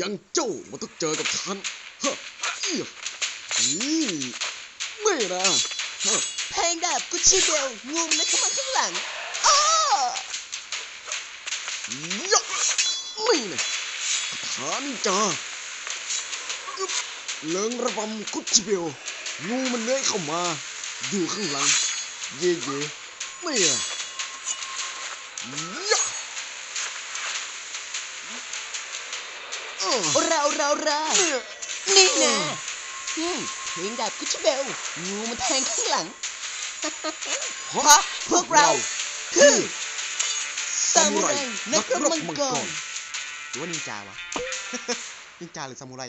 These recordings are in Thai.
ยังเจ้ามันต้องเจอกับฉันฮะเอี้ยอีไม่นะฮะแพงดาบกุชชี่เบลงูมันเลยเข้ามาข้างหลังอ้อยักไม่นะคาถานินจาอึ๊บเลิงระบำคุดชิเบลงูมันเลื้อยเข้ามา อยู่ข้างหลัง เย่เย่ไม่อะยักอ้อ เราเราเราเนี่ยนี่นะอืมเพลงดาบกุชชี่เบลงูมันแทงข้างหลังเพราะพวกเราคือซามูไรนันักกรรบบมัมังงกกรรหรือว่านินจาวะนินจาหรือซามูไร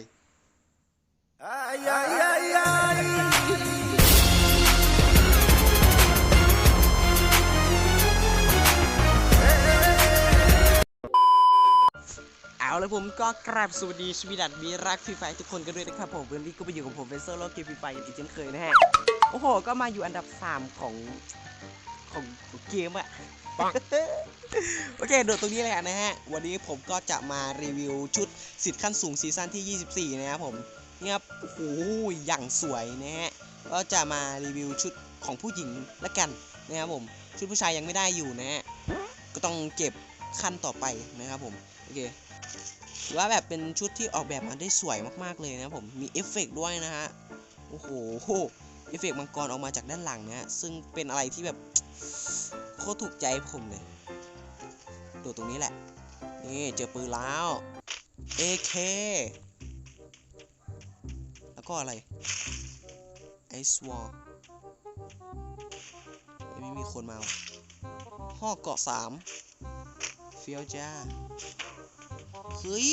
เอาเลยผมก็กราบสวัสดีชวิดัตมีรักฟรีไฟทุกคนกันด้วยนะครับผมวันนี้ก็ไปอยู่กับผมเฟเซอร์โลกเกมฟรีไฟอีกเช่นเคยนะฮะ โอ้โห ก็มาอยู่อันดับ3ของของของเกมอะปังโอเคโดดตรงนี้เลยนะฮะ วันนี้ผมก็จะมารีวิวชุดสิทธิ์ขั้นสูงซีซั่นที่ 24 นะครับผมเนี่ยครับโอ้โหอย่างสวยนะฮะ ก็จะมารีวิวชุดของผู้หญิงละกันนะครับผม ชุดผู้ชายยังไม่ได้อยู่นะฮะ ก็ต้องเก็บขั้นต่อไปนะครับผม โอเค ว่าแบบเป็นชุดที่ออกแบบมาได้สวยมากๆเลยนะผมมีเอฟเฟกด้วยนะฮะโอ้โหเอฟเฟกมังกรออกมาจากด้านหลังนะฮะซึ่งเป็นอะไรที่แบบโคตรถูกใจผมเลยดูตรงนี้แหละนี่เจอปืนแล้ว AK แล้วก็อะไรไอสวอไม่มีคนมาว่ะห้อเกาะสามเฟียวจ้า เฮ้ย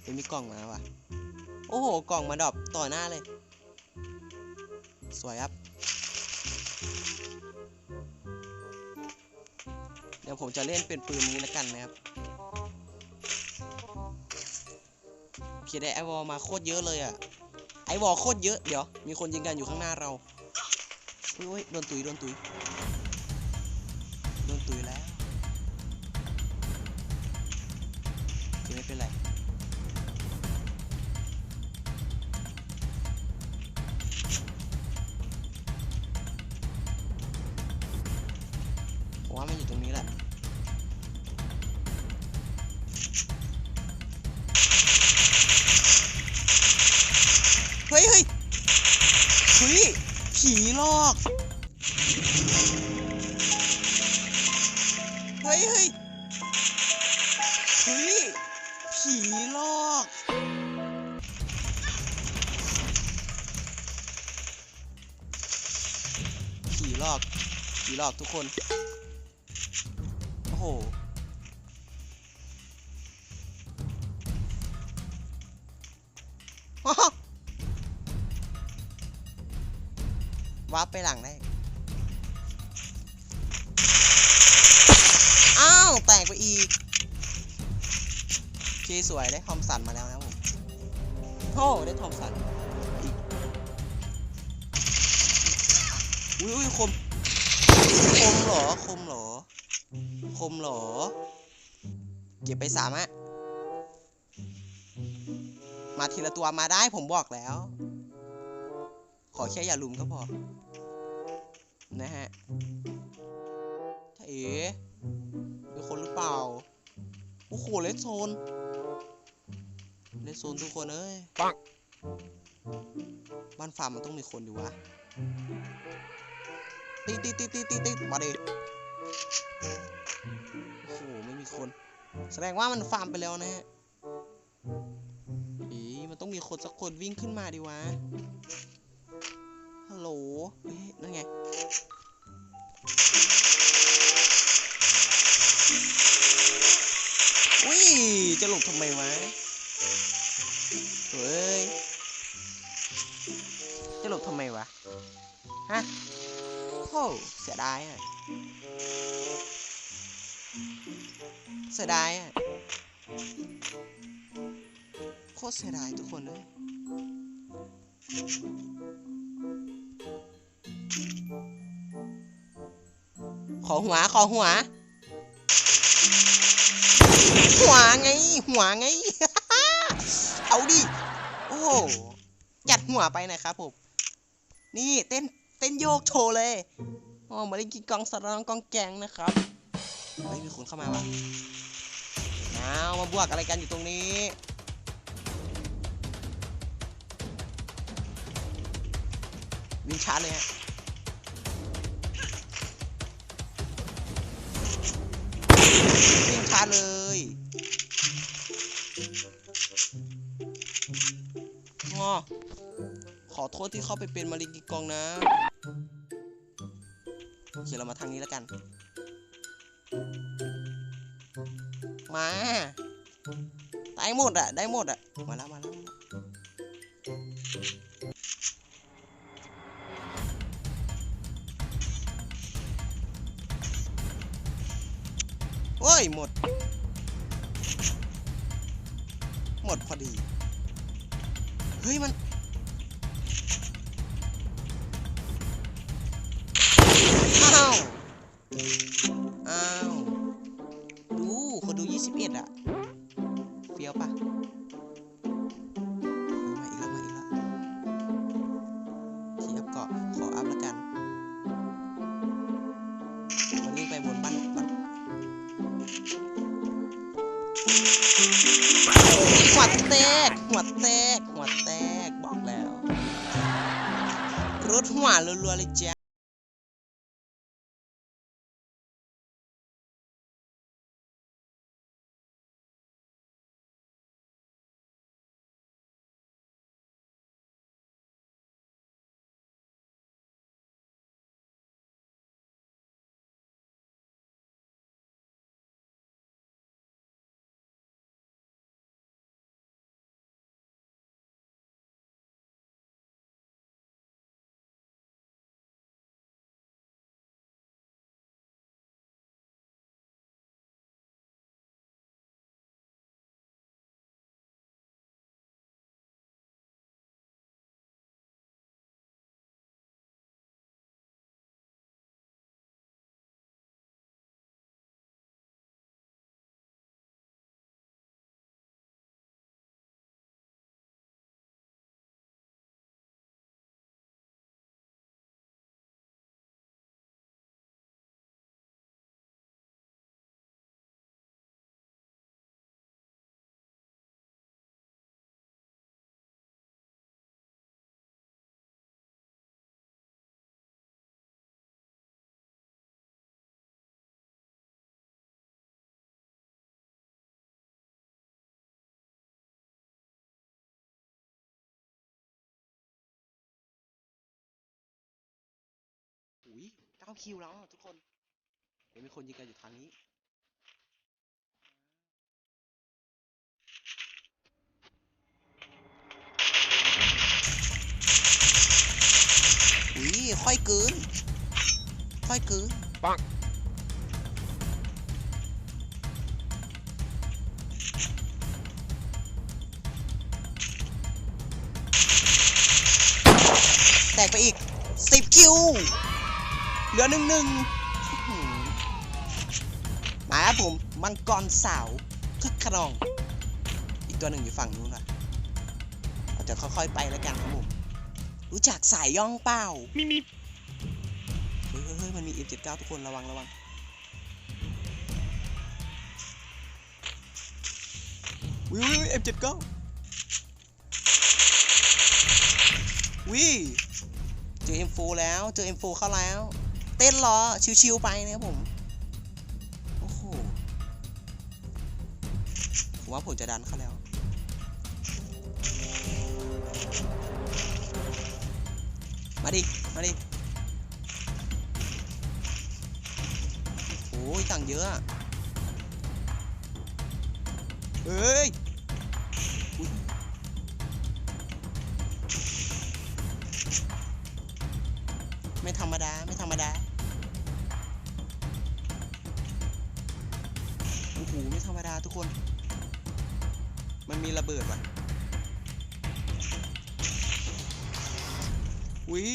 เดี๋ยวมีกล่องมาว่ะ โอ้โห กล่องมาดอปต่อหน้าเลย สวยครับ เดี๋ยวผมจะเล่นเป็นปืนนี้แล้วกันนะครับโอเคได้ไอวอลมาโคตรเยอะเลยอะไอวอลโคตรเยอะ เดี๋ยว มีคนยิงกันอยู่ข้างหน้าเราอุ้ยอุ้ย โดนตุย โดนตุย เคไม่เป็นไรผมว่ามันอยู่ตรงนี้แหละเฮ้ยเฮ้ยเฮ้ยผีหลอก เฮ้ยเฮ้ย ผีหลอกผีหลอกทุกคน โอ้โหวาร์ปไปหลังได้ อ้าว แตกไปอีกโอเคสวยได้ทอมสันมาแล้วนะผมโอ้ได้ทอมสัน อุ้ยอุ้ยคม คมหรอ คมหรอ คมหรอ เก็บไปสามอะมาทีละตัวมาได้ผมบอกแล้ว ขอแค่อย่าลุมก็พอ นะฮะถ้าเอ๋มีคนหรือเปล่า โอ้โหเลสโซนเลสโซนทุกคนเอ้ยปังบ้านฟาร์มมันต้องมีคนอยู่วะ ตีตีตีตีตีตีมาดิโอ้โหไม่มีคน แสดงว่ามันฟาร์มไปแล้วนะฮะอีมันต้องมีคนสักคนวิ่งขึ้นมาดิวะฮัลโหลเฮ้ยนั่นไงอุ้ยจะหลบทำไมวะเฮ้ยจะหลบทำไมวะฮะ เสียดายอะ เสียดายอะ โคตรเสียดายทุกคนเลยขอหัว ขอหัว หัวไง หัวไง เอาดิ โอ้จัดหัวไปนะครับผม นี่เต้น ต้นโยกโชว์เลยอ๋อมาเล่นกินกองสารองกองแกงนะครับเฮ้ยมีคนเข้ามาว่ะเอามาบวกอะไรกันอยู่ตรงนี้วิ่งชาร์จเลยฮะวิ่งชาร์จเลยงอ ขอโทษที่เข้าไปเป็นมาริกิกองนะโอเคเรามาทางนี้แล้วกัน มาได้หมดอะได้หมดอะมาแล้วมาแล้วมาแล้วโอ้ยหมด หมดพอดี เฮ้ยมัน 21อะเฟี้ยวปะมาอีกแล้วมาอีกแล้วทีอัพเกาะขออัพแล้วกันมันวิ่งไปบนบ้านบ้านหัวแตกหัวแตกหัวแตกบอกแล้วรถหัวรัวๆเลยจ้ะ ก้าคิวแล้วอะทุกคนเดี๋ยวมีคนยิงกันอยู่ทางนี้ อุ้ยค่อยเกิน ค่อยเกินปังแตกไปอีกสิบคิว เหลือหนึ่งหนึ่งอื้อหือมาครับผม มังกรสาวคึกขนอง อีกตัวหนึ่งอยู่ฝั่งนู้นว่ะเราจะค่อยๆไปแล้วกันครับผม รู้จักสายย่องเปล่ามีมีเฮ้ยเฮ้ยเฮ้ยมันมี F79 ทุกคนระวังระวังวิววิว F79 วิเจอ M4 แล้ว เจอ M4 เข้าแล้ว เต้นรอชิวๆไปนะครับผม โอ้โหผมว่าผมจะดันเขาแล้ว มาดิ มาดิ โอ้ยตังเยอะเฮ้ย ธรรมดา ไม่ธรรมดา โอ้โห ไม่ธรรมดาทุกคน มันมีระเบิดว่ะอุ้ย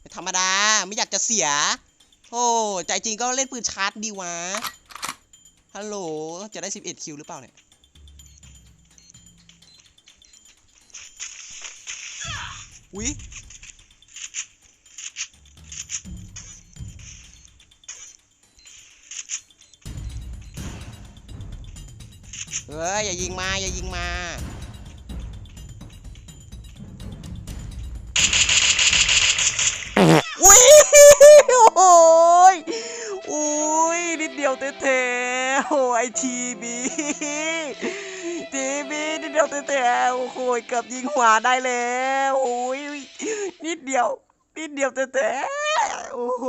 ไม่ธรรมดา ไม่อยากจะเสีย โอ้ใจจริงก็เล่นปืนชาร์จดีวะ ฮัลโหล จะได้ 11 คิวหรือเปล่าเนี่ยอุ๊ย เอ้ยอย่ายิงมาอย่ายิงมาอุ้ยโอ้ยอุ้ยนิดเดียวเท่ๆโอ้ยทีบีทีบีนิดเดียวเท่ๆโอ้โหเกือบยิงหัวได้แล้วโอ้ยนิดเดียวนิดเดียวเท่ๆโอ้โห